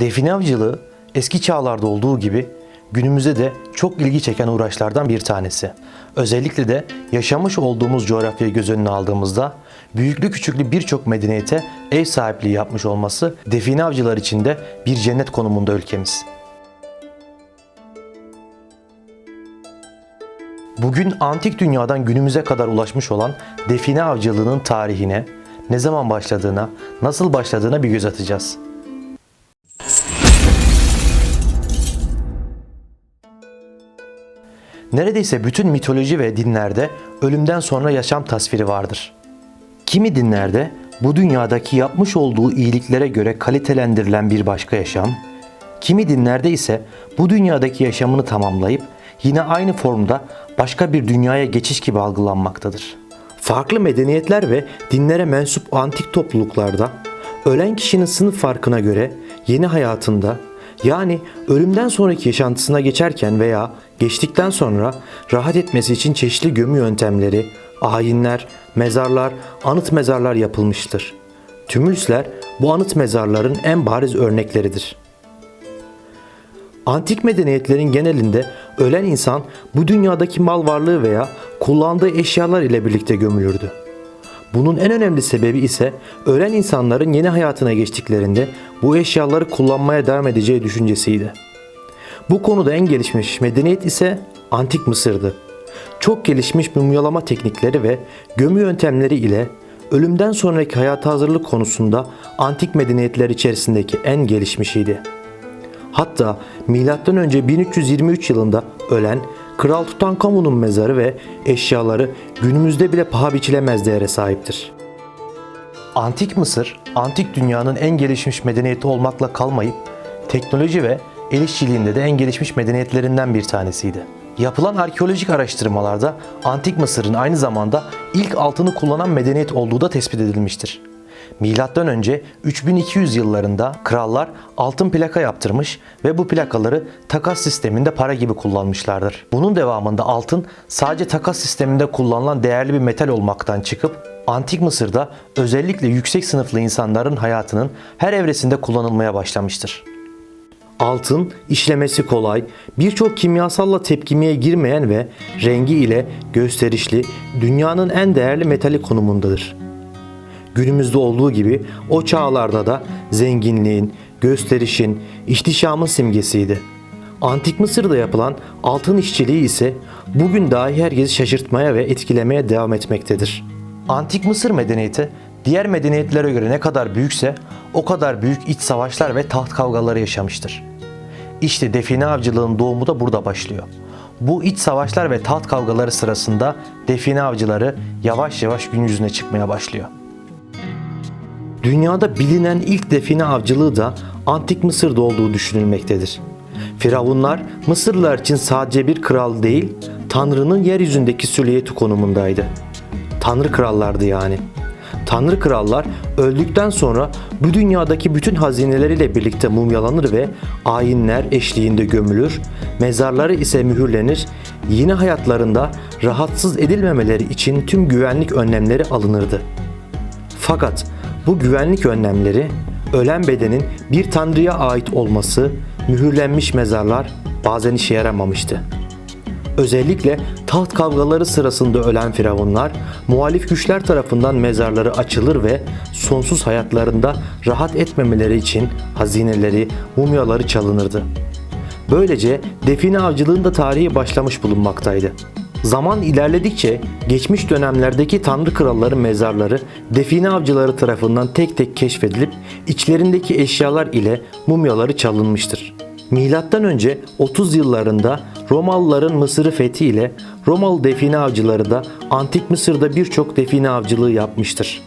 Define avcılığı eski çağlarda olduğu gibi günümüzde de çok ilgi çeken uğraşlardan bir tanesi. Özellikle de yaşamış olduğumuz coğrafyayı göz önüne aldığımızda büyüklü küçüklü birçok medeniyete ev sahipliği yapmış olması define avcılar için de bir cennet konumunda ülkemiz. Bugün antik dünyadan günümüze kadar ulaşmış olan define avcılığının tarihine, ne zaman başladığına, nasıl başladığına bir göz atacağız. Neredeyse bütün mitoloji ve dinlerde ölümden sonra yaşam tasviri vardır. Kimi dinlerde bu dünyadaki yapmış olduğu iyiliklere göre kalitelendirilen bir başka yaşam, kimi dinlerde ise bu dünyadaki yaşamını tamamlayıp yine aynı formda başka bir dünyaya geçiş gibi algılanmaktadır. Farklı medeniyetler ve dinlere mensup antik topluluklarda ölen kişinin sınıf farkına göre yeni hayatında yani ölümden sonraki yaşantısına geçerken veya geçtikten sonra rahat etmesi için çeşitli gömü yöntemleri, ayinler, mezarlar, anıt mezarlar yapılmıştır. Tümülsler bu anıt mezarların en bariz örnekleridir. Antik medeniyetlerin genelinde ölen insan bu dünyadaki mal varlığı veya kullandığı eşyalar ile birlikte gömülürdü. Bunun en önemli sebebi ise ölen insanların yeni hayatına geçtiklerinde bu eşyaları kullanmaya devam edeceği düşüncesiydi. Bu konuda en gelişmiş medeniyet ise Antik Mısır'dı. Çok gelişmiş mumyalama teknikleri ve gömü yöntemleri ile ölümden sonraki hayata hazırlık konusunda antik medeniyetler içerisindeki en gelişmişiydi. Hatta M.Ö. 1323 yılında ölen Kral Tutankamon'un mezarı ve eşyaları günümüzde bile paha biçilemez değere sahiptir. Antik Mısır, antik dünyanın en gelişmiş medeniyeti olmakla kalmayıp teknoloji ve el işçiliğinde de en gelişmiş medeniyetlerinden bir tanesiydi. Yapılan arkeolojik araştırmalarda Antik Mısır'ın aynı zamanda ilk altını kullanan medeniyet olduğu da tespit edilmiştir. Milattan önce 3200 yıllarında krallar altın plaka yaptırmış ve bu plakaları takas sisteminde para gibi kullanmışlardır. Bunun devamında altın sadece takas sisteminde kullanılan değerli bir metal olmaktan çıkıp Antik Mısır'da özellikle yüksek sınıflı insanların hayatının her evresinde kullanılmaya başlamıştır. Altın işlemesi kolay, birçok kimyasalla tepkimeye girmeyen ve rengi ile gösterişli dünyanın en değerli metali konumundadır. Günümüzde olduğu gibi o çağlarda da zenginliğin, gösterişin, ihtişamın simgesiydi. Antik Mısır'da yapılan altın işçiliği ise bugün dahi herkesi şaşırtmaya ve etkilemeye devam etmektedir. Antik Mısır medeniyeti diğer medeniyetlere göre ne kadar büyükse o kadar büyük iç savaşlar ve taht kavgaları yaşamıştır. İşte define avcılığın doğumu da burada başlıyor. Bu iç savaşlar ve taht kavgaları sırasında define avcıları yavaş yavaş gün yüzüne çıkmaya başlıyor. Dünyada bilinen ilk define avcılığı da Antik Mısır'da olduğu düşünülmektedir. Firavunlar Mısırlılar için sadece bir kral değil, Tanrı'nın yeryüzündeki süliyeti konumundaydı. Tanrı krallardı yani. Tanrı krallar öldükten sonra bu dünyadaki bütün hazineleriyle birlikte mumyalanır ve ayinler eşliğinde gömülür, mezarları ise mühürlenir, yine hayatlarında rahatsız edilmemeleri için tüm güvenlik önlemleri alınırdı. Fakat bu güvenlik önlemleri ölen bedenin bir tanrıya ait olması, mühürlenmiş mezarlar bazen işe yaramamıştı. Özellikle taht kavgaları sırasında ölen firavunlar muhalif güçler tarafından mezarları açılır ve sonsuz hayatlarında rahat etmemeleri için hazineleri, mumyaları çalınırdı. Böylece define avcılığında tarihi başlamış bulunmaktaydı. Zaman ilerledikçe geçmiş dönemlerdeki tanrı kralların mezarları define avcıları tarafından tek tek keşfedilip içlerindeki eşyalar ile mumyaları çalınmıştır. Milattan önce 30 yıllarında Romalıların Mısır'ı fethi ile Romalı define avcıları da Antik Mısır'da birçok define avcılığı yapmıştır.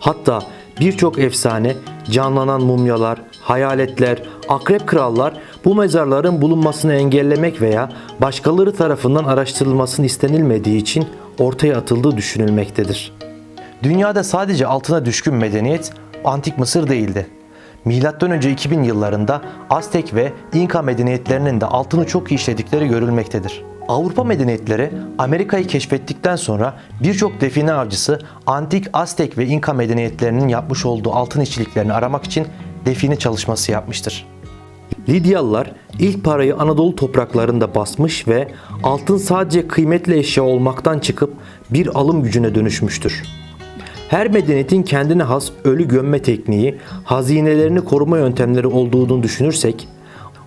Hatta birçok efsane, canlanan mumyalar, hayaletler, akrep krallar bu mezarların bulunmasını engellemek veya başkaları tarafından araştırılmasını istenilmediği için ortaya atıldığı düşünülmektedir. Dünyada sadece altına düşkün medeniyet Antik Mısır değildi. Önce 2000 yıllarında Aztek ve İnka medeniyetlerinin de altını çok iyi işledikleri görülmektedir. Avrupa medeniyetleri Amerika'yı keşfettikten sonra birçok define avcısı antik Aztek ve İnka medeniyetlerinin yapmış olduğu altın işçiliklerini aramak için define çalışması yapmıştır. Lidyalılar ilk parayı Anadolu topraklarında basmış ve altın sadece kıymetli eşya olmaktan çıkıp bir alım gücüne dönüşmüştür. Her medeniyetin kendine has ölü gömme tekniği, hazinelerini koruma yöntemleri olduğunu düşünürsek,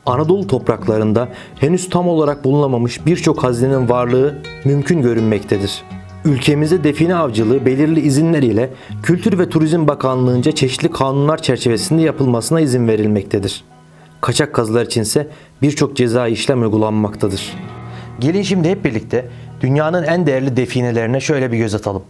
Anadolu topraklarında henüz tam olarak bulunamamış birçok hazinenin varlığı mümkün görünmektedir. Ülkemizde define avcılığı belirli izinler ile Kültür ve Turizm Bakanlığı'nca çeşitli kanunlar çerçevesinde yapılmasına izin verilmektedir. Kaçak kazılar içinse birçok ceza işlem uygulanmaktadır. Gelin şimdi hep birlikte dünyanın en değerli definelerine şöyle bir göz atalım.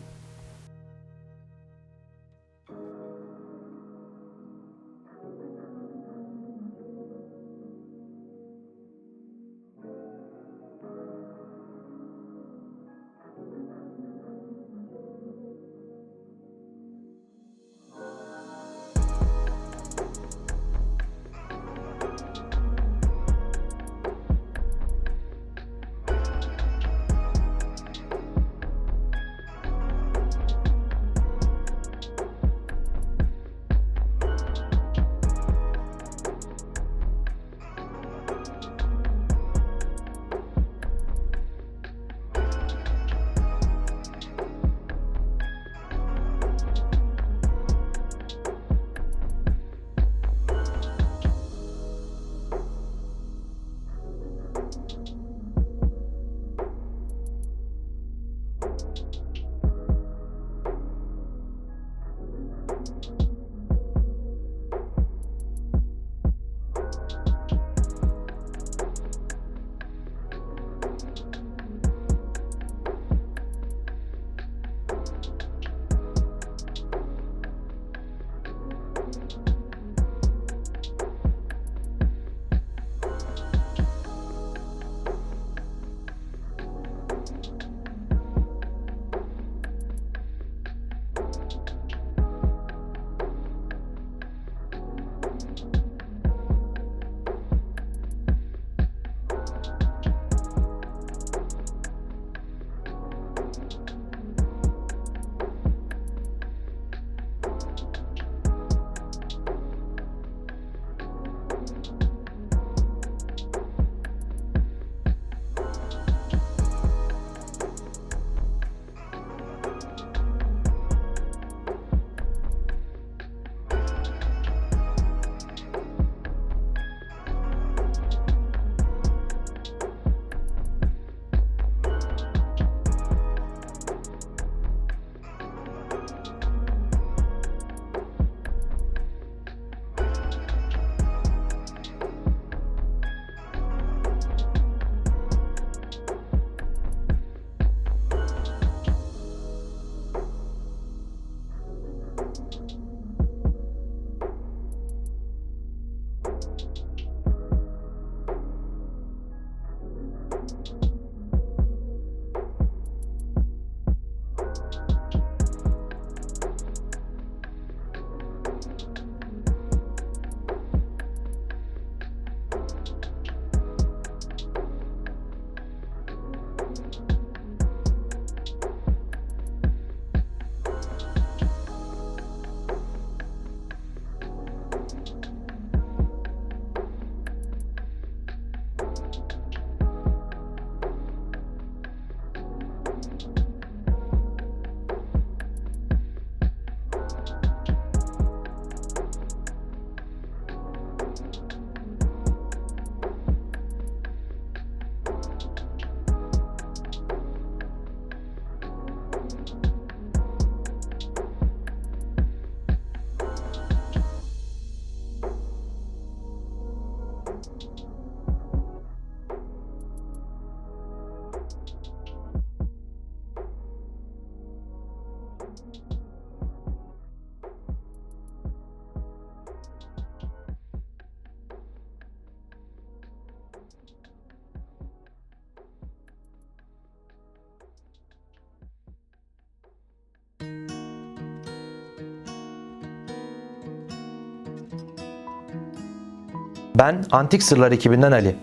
Ben Antik Sırlar ekibinden Ali.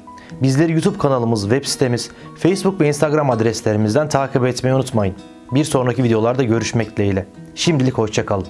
Bizleri YouTube kanalımız, web sitemiz, Facebook ve Instagram adreslerimizden takip etmeyi unutmayın. Bir sonraki videolarda görüşmek dileğiyle. Şimdilik hoşçakalın.